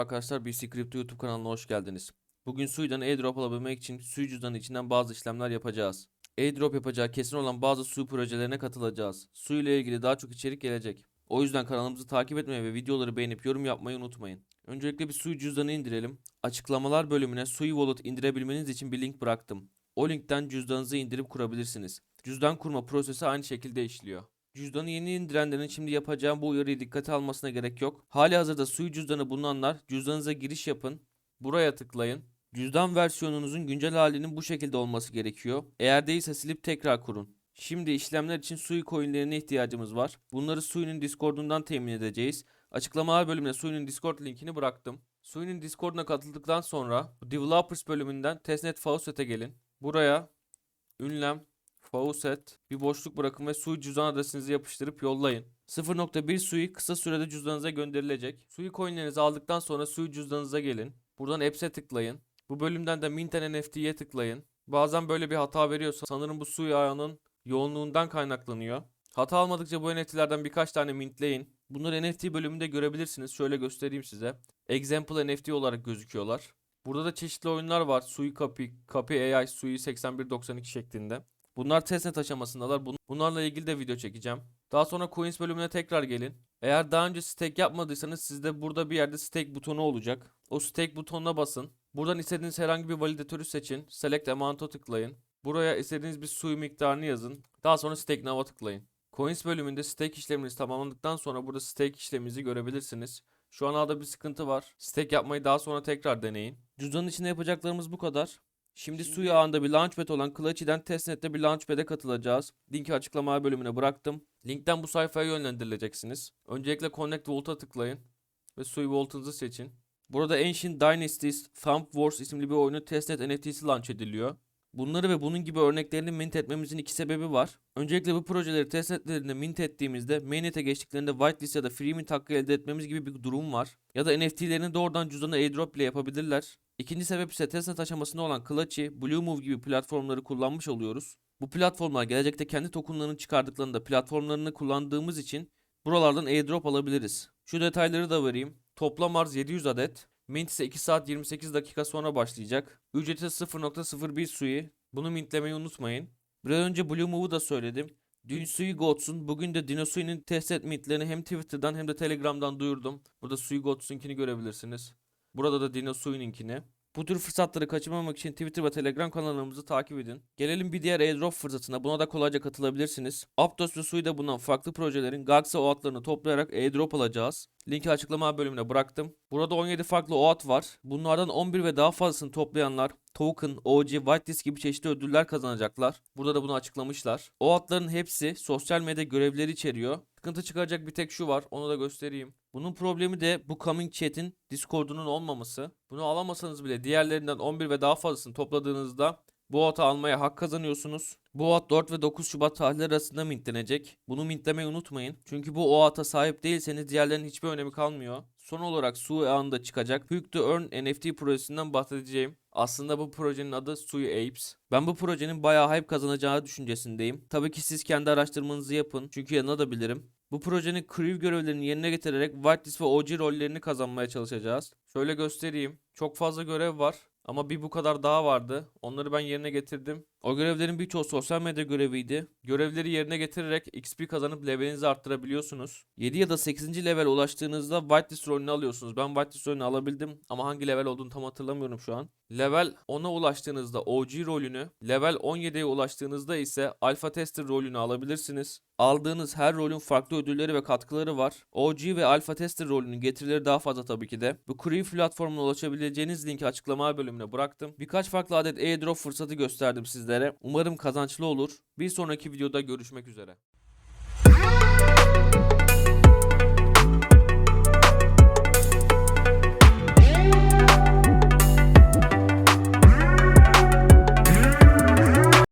arkadaşlar BC Crypto YouTube kanalına hoş geldiniz. Bugün Sui'den airdrop alabilmek için Sui cüzdanı içinden bazı işlemler yapacağız. Airdrop yapacağı kesin olan bazı Sui projelerine katılacağız. Sui ile ilgili daha çok içerik gelecek. O yüzden kanalımızı takip etmeyi ve videoları beğenip yorum yapmayı unutmayın. Öncelikle bir Sui cüzdanı indirelim. Açıklamalar bölümüne Sui Wallet indirebilmeniz için bir link bıraktım. O linkten cüzdanınızı indirip kurabilirsiniz. Cüzdan kurma prosesi aynı şekilde işliyor. Cüzdanı yeni indirenlerin şimdi yapacağım bu uyarıyı dikkate almasına gerek yok. Hali hazırda suyu cüzdanı bulunanlar cüzdanınıza giriş yapın. Buraya tıklayın. Cüzdan versiyonunuzun güncel halinin bu şekilde olması gerekiyor. Eğer değilse silip tekrar kurun. Şimdi işlemler için Sui coinlerine ihtiyacımız var. Bunları Sui'nin Discord'undan temin edeceğiz. Açıklamalar bölümüne Sui'nin Discord linkini bıraktım. Sui'nin Discord'una katıldıktan sonra Developers bölümünden Testnet Faucet'e gelin. Buraya ünlem Faucet bir boşluk bırakın ve Sui cüzdan adresinizi yapıştırıp yollayın. 0.1 Sui kısa sürede cüzdanınıza gönderilecek. Sui coinlerinizi aldıktan sonra Sui cüzdanınıza gelin. Buradan Apps'e tıklayın. Bu bölümden de Mint and NFT'ye tıklayın. Bazen böyle bir hata veriyorsa sanırım bu Sui ağının yoğunluğundan kaynaklanıyor. Hata almadıkça bu NFT'lerden birkaç tane mintleyin. Bunları NFT bölümünde görebilirsiniz. Şöyle göstereyim size. Example NFT olarak gözüküyorlar. Burada da çeşitli oyunlar var. Sui Copy, Copy AI, Sui 8192 şeklinde. Bunlar testnet aşamasındalar. Bun- Bunlarla ilgili de video çekeceğim. Daha sonra Coins bölümüne tekrar gelin. Eğer daha önce stake yapmadıysanız sizde burada bir yerde stake butonu olacak. O stake butonuna basın. Buradan istediğiniz herhangi bir validatörü seçin. Select Amount'a tıklayın. Buraya istediğiniz bir suyu miktarını yazın. Daha sonra Stake Now'a tıklayın. Coins bölümünde stake işleminiz tamamlandıktan sonra burada stake işleminizi görebilirsiniz. Şu an ağda bir sıkıntı var. Stake yapmayı daha sonra tekrar deneyin. Cüzdanın içinde yapacaklarımız bu kadar. Şimdi suyu ağında bir launchpad olan Clutchy'den testnet'te bir launchpad'e katılacağız. Linki açıklama bölümüne bıraktım. Linkten bu sayfaya yönlendirileceksiniz. Öncelikle Connect Vault'a tıklayın ve suyu Vault'unuzu seçin. Burada Ancient Dynasties Thumb Wars isimli bir oyunu testnet NFT'si launch ediliyor. Bunları ve bunun gibi örneklerini mint etmemizin iki sebebi var. Öncelikle bu projeleri testnetlerinde mint ettiğimizde mainnet'e geçtiklerinde whitelist ya da free mint hakkı elde etmemiz gibi bir durum var. Ya da NFT'lerini doğrudan cüzdana airdrop ile yapabilirler. İkinci sebep ise testnet aşamasında olan Clutchy, Bluemove gibi platformları kullanmış oluyoruz. Bu platformlar gelecekte kendi tokenlarını çıkardıklarında platformlarını kullandığımız için buralardan airdrop alabiliriz. Şu detayları da vereyim. Toplam arz 700 adet. Mint ise 2 saat 28 dakika sonra başlayacak. Ücreti 0.01 Sui. Bunu mintlemeyi unutmayın. Biraz önce Blue Move'u da söyledim. Dün Sui Gods'un bugün de Dino Sui'nin testnet mintlerini hem Twitter'dan hem de Telegram'dan duyurdum. Burada Sui Gods'unkini görebilirsiniz. Burada da Dino Sui'ninkini. Bu tür fırsatları kaçırmamak için Twitter ve Telegram kanallarımızı takip edin. Gelelim bir diğer airdrop fırsatına. Buna da kolayca katılabilirsiniz. Aptos ve Sui'de bulunan farklı projelerin Gaxa OAT'larını toplayarak airdrop alacağız. Linki açıklama bölümüne bıraktım. Burada 17 farklı OAT var. Bunlardan 11 ve daha fazlasını toplayanlar token, OG, whitelist gibi çeşitli ödüller kazanacaklar. Burada da bunu açıklamışlar. OAT'ların hepsi sosyal medya görevleri içeriyor. Sıkıntı çıkaracak bir tek şu var. Onu da göstereyim. Bunun problemi de bu Coming Chat'in Discord'unun olmaması. Bunu alamasanız bile diğerlerinden 11 ve daha fazlasını topladığınızda bu OAT'ı almaya hak kazanıyorsunuz. Bu OAT 4 ve 9 Şubat tarihleri arasında mintlenecek. Bunu mintlemeyi unutmayın. Çünkü bu OAT'a sahip değilseniz diğerlerinin hiçbir önemi kalmıyor. Son olarak Sui ağında çıkacak Quick to Earn NFT projesinden bahsedeceğim. Aslında bu projenin adı Sui Apes. Ben bu projenin bayağı hype kazanacağı düşüncesindeyim. Tabii ki siz kendi araştırmanızı yapın. Çünkü yanılabilirim. Bu projenin crew görevlerini yerine getirerek whitelist ve OG rollerini kazanmaya çalışacağız. Şöyle göstereyim. Çok fazla görev var. Ama bir bu kadar daha vardı. Onları ben yerine getirdim. O görevlerin birçoğu sosyal medya göreviydi. Görevleri yerine getirerek XP kazanıp levelinizi arttırabiliyorsunuz. 7 ya da 8. level ulaştığınızda whitelist rolünü alıyorsunuz. Ben whitelist rolünü alabildim ama hangi level olduğunu tam hatırlamıyorum şu an. Level 10'a ulaştığınızda OG rolünü, level 17'ye ulaştığınızda ise Alpha Tester rolünü alabilirsiniz. Aldığınız her rolün farklı ödülleri ve katkıları var. OG ve Alpha Tester rolünün getirileri daha fazla tabii ki de. Bu Crew platformuna ulaşabileceğiniz linki açıklama bölümüne bıraktım. Birkaç farklı adet airdrop fırsatı gösterdim sizlere. Umarım kazançlı olur. Bir sonraki videoda görüşmek üzere.